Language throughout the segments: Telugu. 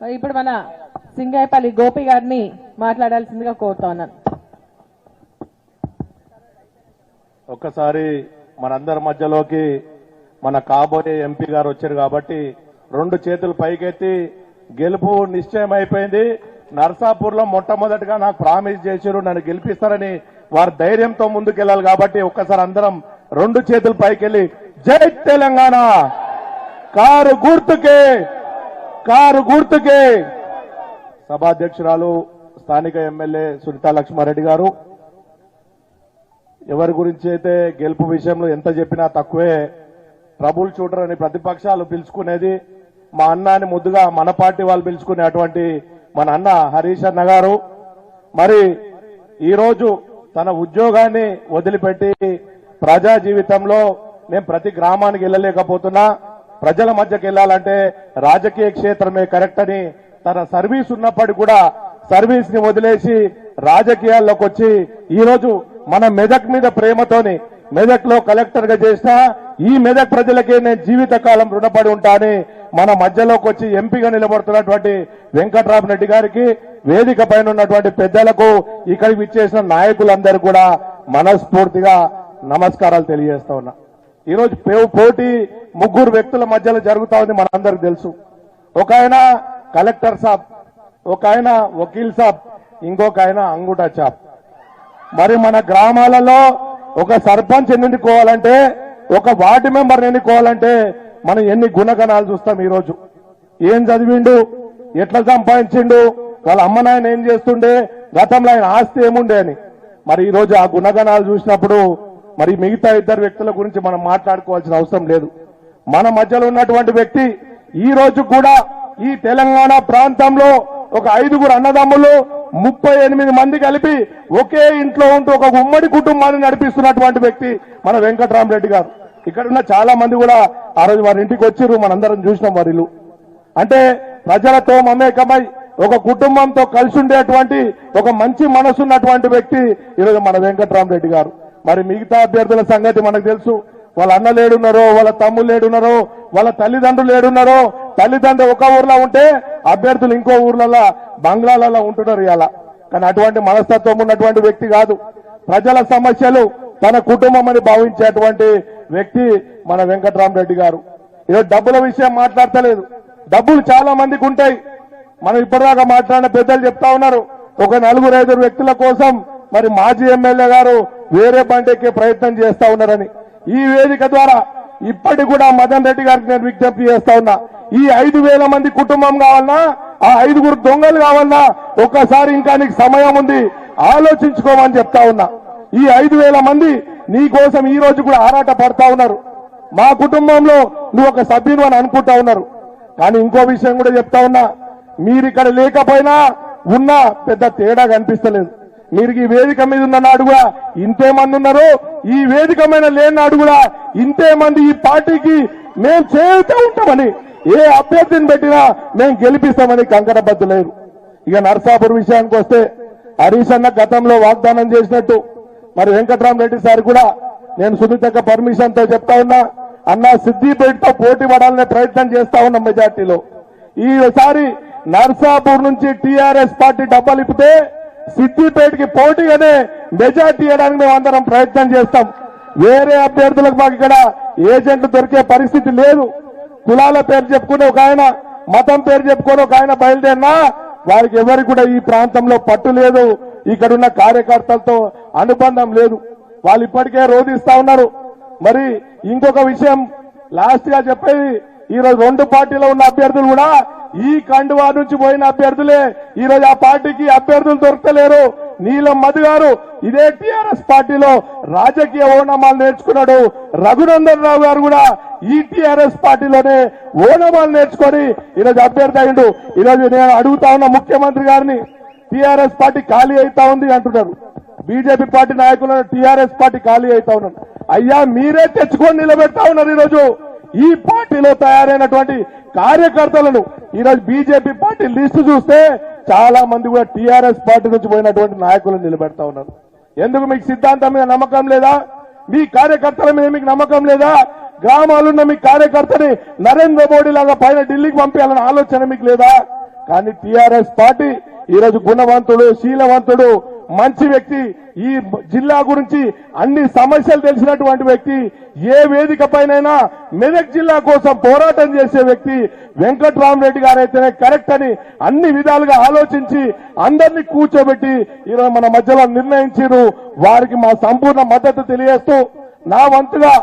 ఇప్పుడు మన సింగాయపల్లి గోపి గారిని మాట్లాడాల్సిందిగా కోరుతా ఉన్నాను. ఒక్కసారి మనందరి మధ్యలోకి మన కాబోయే ఎంపీ గారు వచ్చారు కాబట్టి రెండు చేతులు పైకెత్తి గెలుపు నిశ్చయం అయిపోయింది. నర్సాపూర్లో మొట్టమొదటిగా నాకు ప్రామిస్ చేశారు నన్ను గెలిపిస్తారని వారి ధైర్యంతో ముందుకెళ్ళాలి కాబట్టి ఒక్కసారి అందరం రెండు చేతులు పైకెళ్ళి జై తెలంగాణ! కారు గుర్తుకే! కారు గుర్తుకే. సభాధ్యక్షురాలు స్థానిక ఎమ్మెల్యే సునీతా లక్ష్మారెడ్డి గారు. ఎవరి గురించి అయితే గెలుపు విషయంలో ఎంత చెప్పినా తక్కువే. ట్రబుల్ షూటర్ అని ప్రతిపక్షాలు పిలుచుకునేది మా అన్నాని ముద్దుగా మన పార్టీ వాళ్ళు పిలుచుకునే అటువంటి మన అన్న హరీష్ అన్న గారు. మరి ఈరోజు తన ఉద్యోగాన్ని వదిలిపెట్టి ప్రజా జీవితంలో నేను ప్రతి గ్రామానికి వెళ్ళలేకపోతున్నా. ప్రజల మధ్యకి వెళ్ళాలంటే రాజకీయ క్షేత్రమే కరెక్ట్ అని తన సర్వీస్ ఉన్నప్పటికీ కూడా సర్వీస్ని వదిలేసి రాజకీయాల్లోకి వచ్చి ఈ రోజు మన మెదక్ మీద ప్రేమతోని మెదక్లో కలెక్టర్గా చేసిన ఈ మెదక్ ప్రజలకే నేను జీవితకాలం రుణపడి ఉంటానని మన మధ్యలోకి వచ్చి ఎంపీగా నిలబడుతున్నటువంటి వెంకట్రామరెడ్డి గారికి వేదిక పైన ఉన్నటువంటి పెద్దలకు ఇక్కడికి విచ్చేసిన నాయకులందరూ కూడా మనస్ఫూర్తిగా నమస్కారాలు తెలియజేస్తా ఉన్నా. ఈరోజు పోటీ ముగ్గురు వ్యక్తుల మధ్యలో జరుగుతా ఉంది మనందరికి తెలుసు. ఒక ఆయన కలెక్టర్ సాబ్ ఒక ఆయన వకీల్ సాబ్ ఇంకొక ఆయన అంగుటా చాప్ మరి మన గ్రామాలలో ఒక సర్పంచ్ ఎన్నుకోవాలంటే ఒక వార్డు మెంబర్ ఎన్నుకోవాలంటే మనం ఎన్ని గుణగణాలు చూస్తాం ఈరోజు ఏం చదివిండు? ఎట్లా సంపాదించిండు? వాళ్ళ అమ్మ నాయన ఏం చేస్తుండే? గతంలో ఆయన ఆస్తి ఏముండే అని. మరి ఈరోజు ఆ గుణగణాలు చూసినప్పుడు మరి మిగతా ఇద్దరు వ్యక్తుల గురించి మనం మాట్లాడుకోవాల్సిన అవసరం లేదు. మన మధ్యలో ఉన్నటువంటి వ్యక్తి ఈ రోజు కూడా ఈ తెలంగాణ ప్రాంతంలో ఒక ఐదుగురు అన్నదమ్ములు ముప్పై ఎనిమిది మంది కలిపి ఒకే ఇంట్లో ఉంటూ ఒక ఉమ్మడి కుటుంబాన్ని నడిపిస్తున్నటువంటి వ్యక్తి మన వెంకటరామరెడ్డి గారు. ఇక్కడ ఉన్న చాలా మంది కూడా ఆ రోజు వారి ఇంటికి వచ్చిర్రు మనందరం చూసినాం వారిలు అంటే ప్రజలతో మమేకమై ఒక కుటుంబంతో కలిసి ఉండేటువంటి ఒక మంచి మనసు ఉన్నటువంటి వ్యక్తి ఈరోజు మన వెంకటరామరెడ్డి గారు. మరి మిగతా అభ్యర్థుల సంగతి మనకు తెలుసు. వాళ్ళ అన్న లేడున్నారో వాళ్ళ తమ్ముళ్ళు లేడున్నారో వాళ్ళ తల్లిదండ్రులు లేడున్నారో తల్లిదండ్రులు ఒక ఊర్లో ఉంటే అభ్యర్థులు ఇంకో ఊర్లలో బంగ్లాలలో ఉంటున్నారు ఇలా కానీ అటువంటి మనస్తత్వం ఉన్నటువంటి వ్యక్తి కాదు. ప్రజల సమస్యలు తన కుటుంబం అని భావించేటువంటి వ్యక్తి మన వెంకటరామరెడ్డి గారు. ఈరోజు డబ్బుల విషయం మాట్లాడతలేదు. డబ్బులు చాలా మందికి ఉంటాయి. మనం ఇప్పటిదాకా మాట్లాడిన పెద్దలు చెప్తా ఉన్నారు. ఒక నలుగురు ఐదుగురు వ్యక్తుల కోసం మరి మాజీ ఎమ్మెల్యే గారు వేరే బండి ఎక్కే ప్రయత్నం చేస్తా ఉన్నారని. ఈ వేదిక ద్వారా ఇప్పటికి కూడా మదన్ రెడ్డి గారికి నేను విజ్ఞప్తి చేస్తా ఉన్నా. ఈ ఐదు వేల మంది కుటుంబం కావాలన్నా ఆ ఐదుగురు దొంగలు కావాలన్నా ఒక్కసారి ఇంకా నీకు సమయం ఉంది ఆలోచించుకోమని చెప్తా ఉన్నా. ఈ ఐదు వేల మంది నీ కోసం ఈ రోజు కూడా ఆరాట పడతా ఉన్నారు. మా కుటుంబంలో నువ్వు ఒక సభ్యుడు అని అనుకుంటా ఉన్నారు. కానీ ఇంకో విషయం కూడా చెప్తా ఉన్నా మీరు ఇక్కడ లేకపోయినా ఉన్నా పెద్ద తేడా కనిపిస్తలేదు. మీరు ఈ వేదిక మీద ఉన్న నాడు కూడా ఇంతే మంది ఉన్నారు. ఈ వేదిక మీద లేని నాడు కూడా ఇంతే మంది ఈ పార్టీకి మేము చేస్తూ ఉంటామని. ఏ అభ్యర్థిని పెట్టినా మేము గెలిపిస్తామని కంకణబద్దులేరు ఇక నర్సాపూర్ విషయానికి వస్తే హరీష్ అన్న గతంలో వాగ్దానం చేసినట్టు. మరి వెంకట్రామరెడ్డి సార్ కూడా నేను సునీతక్క పర్మిషన్తో చెప్తా ఉన్నా. అన్న సిద్దిపేటతో పోటీ పడాలనే ప్రయత్నం చేస్తా ఉన్నాం మెజార్టీలో. ఈసారి నర్సాపూర్ నుంచి టీఆర్ఎస్ పార్టీ డబ్బాలిపితే సిద్దిపేటకి పోటీగానే మెజార్టీ ఇవ్వడానికి మేము అందరం ప్రయత్నం చేస్తాం. వేరే అభ్యర్థులకు మాకు ఇక్కడ ఏజెంట్లు దొరికే పరిస్థితి లేదు. కులాల పేరు చెప్పుకుని ఒక ఆయన మతం పేరు చెప్పుకొని ఒక ఆయన బయలుదేరినా వారికి ఎవరికి కూడా ఈ ప్రాంతంలో పట్టు లేదు. ఇక్కడ ఉన్న కార్యకర్తలతో అనుబంధం లేదు. వాళ్ళు ఇప్పటికే రోధిస్తా ఉన్నారు. మరి ఇంకొక విషయం లాస్ట్గా చెప్పేది ఈరోజు రెండు పార్టీలో ఉన్న అభ్యర్థులు కూడా ఈ కండువా నుంచి పోయిన అభ్యర్థులే ఈరోజు ఆ పార్టీకి అభ్యర్థులు దొరకలేరు. నీలం మధు గారు ఇదే టిఆర్ఎస్ పార్టీలో రాజకీయ ఓనమాలు నేర్చుకున్నాడు. రఘునందన్ రావు గారు కూడా ఈ టిఆర్ఎస్ పార్టీలోనే ఓనమాలు నేర్చుకొని ఈరోజు అభ్యర్థి అయిండు ఈరోజు నేను అడుగుతా ఉన్న ముఖ్యమంత్రి గారిని టిఆర్ఎస్ పార్టీ ఖాళీ అవుతా ఉంది అంటున్నారు. బీజేపీ పార్టీ నాయకులను టిఆర్ఎస్ పార్టీ ఖాళీ అవుతా ఉన్నారు అయ్యా మీరే తెచ్చుకొని నిలబెడతా ఉన్నారు ఈరోజు. ఈ పార్టీలో తయారైనటువంటి కార్యకర్తలను ఈరోజు బీజేపీ పార్టీ లిస్టు చూస్తే చాలా మంది కూడా టీఆర్ఎస్ పార్టీ నుంచి పోయినటువంటి నాయకులను నిలబెడతా ఉన్నారు. ఎందుకు మీకు సిద్ధాంతం మీద నమ్మకం లేదా? మీ కార్యకర్తల మీద మీకు నమ్మకం లేదా? గ్రామాలున్న మీ కార్యకర్తని నరేంద్ర మోడీ లాగా పైన ఢిల్లీకి పంపించాలన్న ఆలోచన మీకు లేదా? కానీ టీఆర్ఎస్ పార్టీ ఈరోజు గుణవంతుడు శీలవంతుడు మంచి వ్యక్తి ఈ జిల్లా గురించి అన్ని సమస్యలు తెలిసినటువంటి వ్యక్తి ఏ వేదిక పైనైనా మెదక్ జిల్లా కోసం పోరాటం చేసే వ్యక్తి వెంకట్రామరెడ్డి గారైతేనే కరెక్ట్ అని అన్ని విధాలుగా ఆలోచించి అందరినీ కూర్చోబెట్టి ఈరోజు మన మధ్యలో నిర్ణయించారు వారికి మా సంపూర్ణ మద్దతు తెలియజేస్తూ నా వంతుగా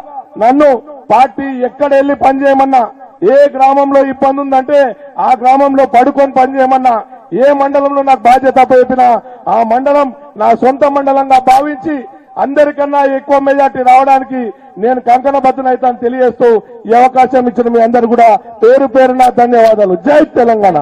నన్ను పార్టీ ఎక్కడ వెళ్ళి పనిచేయమన్నా ఏ గ్రామంలో ఇబ్బంది ఉందంటే ఆ గ్రామంలో పడుకొని పనిచేయమన్నా ఏ మండలంలో నాకు బాధ్యత చెప్పినా ఆ మండలం నా సొంత మండలంగా భావించి అందరికన్నా ఎక్కువ మెజార్టీ రావడానికి నేను కంకణబద్ధనైతాను తెలియజేస్తూ ఈ అవకాశం ఇచ్చిన మీ అందరు కూడా పేరు పేరున ధన్యవాదాలు. జై తెలంగాణ.